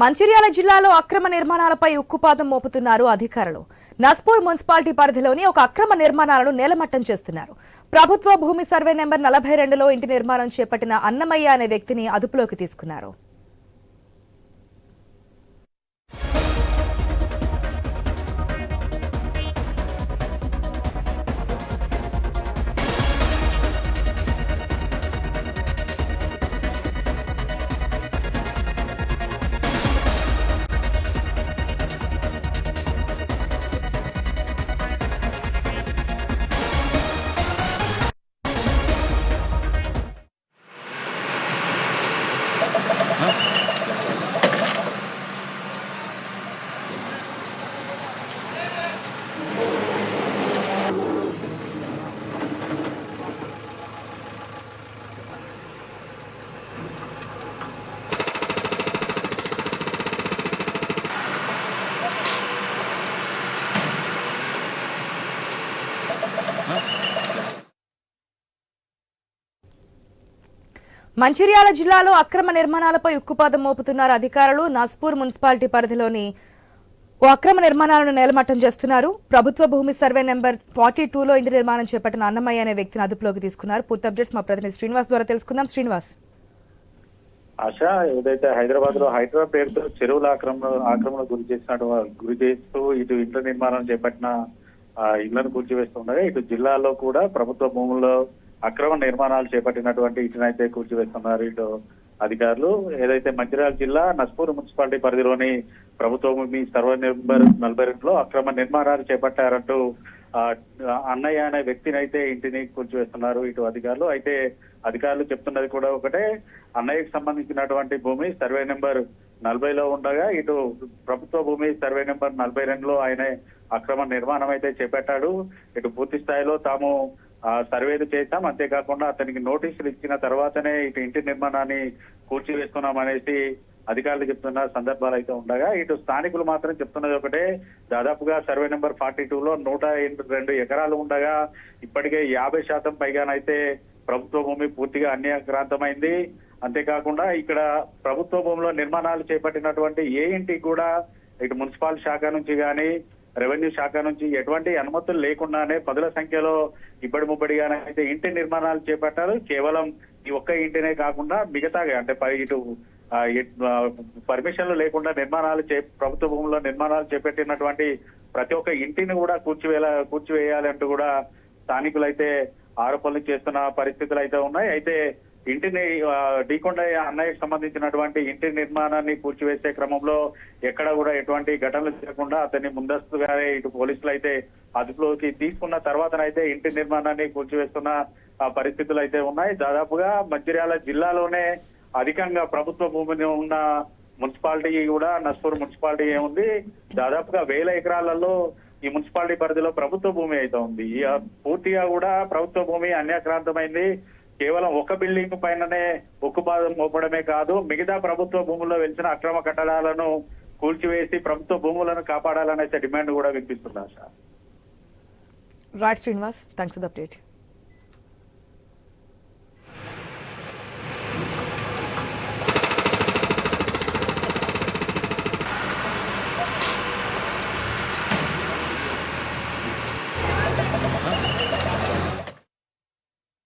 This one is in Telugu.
మంచిర్యాల జిల్లాలో అక్రమ నిర్మాణాలపై ఉక్కుపాదం మోపుతున్నారు అధికారులు. నస్పూర్ మున్సిపాలిటీ పరిధిలోని ఒక అక్రమ నిర్మాణాలను నేలమట్టం చేస్తున్నారు. ప్రభుత్వ భూమి సర్వే నెంబర్ నలభై రెండులో ఇంటి నిర్మాణం చేపట్టిన అన్నమయ్య అనే వ్యక్తిని అదుపులోకి తీసుకున్నారు. మంచిర్యాల జిల్లాలో అక్రమ నిర్మాణాలపై ఉక్కుపాదం మోపుతున్నారు అధికారులు. నాస్పూర్ మున్సిపాలిటీ పరిధిలోని ఓ అక్రమ నిర్మాణాలను నేలమట్టం చేస్తున్నారు. ప్రభుత్వ భూమి సర్వే నెంబర్ ఫార్టీ టూలో ఇంటి నిర్మాణం చేపట్టిన అన్నమయ్య అనే వ్యక్తిని అదుపులోకి తీసుకున్నారు. పూర్తి అప్డేట్స్ మా ప్రతినిధి శ్రీనివాస్ ద్వారా తెలుసుకుందాం. శ్రీనివాస్. ఆశ ఏదైతే హైదరాబాద్లో హైదరాబాద్ పేరుతో చెరువుల ఆక్రమణ ఆక్రమణ గురి చేసినట్టు గురి చేస్తూ ఇటు ఇంట్లో నిర్మాణం చేపట్టిన ఇళ్ళను కూల్చివేస్తుండగా ఇటు జిల్లాలో కూడా ప్రభుత్వ భూముల్లో అక్రమ నిర్మాణాలు చేపట్టినటువంటి ఇటునైతే కూల్చివేస్తున్నారు ఇటు అధికారులు. ఏదైతే మంచిర్యాల జిల్లా నస్పూర్ మున్సిపాలిటీ పరిధిలోని ప్రభుత్వ భూమి సర్వ నలభై రెండులో అక్రమ నిర్మాణాలు చేపట్టారంటూ అన్నయ్య అనే వ్యక్తిని అయితే ఇంటిని కూల్చివేస్తున్నారు ఇటు అధికారులు. అయితే అధికారులు చెప్తున్నది కూడా ఒకటే అన్నయ్యకు సంబంధించినటువంటి భూమి సర్వే నెంబర్ నలభైలో ఉండగా ఇటు ప్రభుత్వ భూమి సర్వే నెంబర్ నలభై రెండులో ఆయన అక్రమ నిర్మాణం అయితే చేపట్టాడు. ఇటు పూర్తి స్థాయిలో తాము సర్వేలు చేశాం. అంతేకాకుండా అతనికి నోటీసులు ఇచ్చిన తర్వాతనే ఇటు ఇంటి నిర్మాణాన్ని కూల్చివేస్తున్నాం అనేసి అధికారులు చెప్తున్న సందర్భాలు అయితే ఉండగా ఇటు స్థానికులు మాత్రం చెప్తున్నది ఒకటే. దాదాపుగా సర్వే నెంబర్ ఫార్టీ టూ లో నూట ఎనిమిది రెండు ఎకరాలు ఉండగా ఇప్పటికే యాభై శాతం పైగానైతే ప్రభుత్వ భూమి పూర్తిగా అన్యాక్రాంతమైంది. అంతేకాకుండా ఇక్కడ ప్రభుత్వ భూమిలో నిర్మాణాలు చేపట్టినటువంటి ఏ ఇంటికి కూడా ఇటు మున్సిపల్ శాఖ నుంచి కానీ రెవెన్యూ శాఖ నుంచి ఎటువంటి అనుమతులు లేకుండానే పదుల సంఖ్యలో ఇబ్బడి ముబ్బడిగానే అయితే ఇంటి నిర్మాణాలు చేపట్టారు. కేవలం ఈ ఒక్క ఇంటినే కాకుండా మిగతాగా అంటే పై ఇటు పర్మిషన్లు లేకుండా నిర్మాణాలు చే ప్రభుత్వ భూముల్లో నిర్మాణాలు చేపట్టినటువంటి ప్రతి ఒక్క ఇంటిని కూడా కూర్చివేలా కూర్చివేయాలంటూ కూడా స్థానికులైతే ఆరోపణలు చేస్తున్న పరిస్థితులు అయితే ఉన్నాయి. అయితే ఇంటిని ఆ, డీకొండ అన్నయ్యకు సంబంధించినటువంటి ఇంటి నిర్మాణాన్ని పూర్చివేసే క్రమంలో ఎక్కడ కూడా ఎటువంటి ఘటనలు జరగకుండా అతన్ని ముందస్తుగానే ఇటు పోలీసులు అయితే అదుపులోకి తీసుకున్న తర్వాతనైతే ఇంటి నిర్మాణాన్ని కూల్చివేస్తున్న పరిస్థితులు అయితే ఉన్నాయి. దాదాపుగా మంచిర్యాల జిల్లాలోనే అధికంగా ప్రభుత్వ భూమిని ఉన్న మున్సిపాలిటీ కూడా నస్పూర్ మున్సిపాలిటీ ఉంది దాదాపుగా వేల ఎకరాలలో ఈ మున్సిపాలిటీ పరిధిలో ప్రభుత్వ భూమి అయితే ఉంది. ఈ పూర్తిగా కూడా ప్రభుత్వ భూమి అన్యాక్రాంతమైంది. కేవలం ఒక బిల్డింగ్ పైననే ఉక్కుపాదం మోపడమే కాదు మిగతా ప్రభుత్వ భూముల్లో వెలిసిన అక్రమ కట్టడాలను కూల్చివేసి ప్రభుత్వ భూములను కాపాడాలనే డిమాండ్ కూడా వినిపిస్తున్నారు sir. Right Srinivas thanks for the update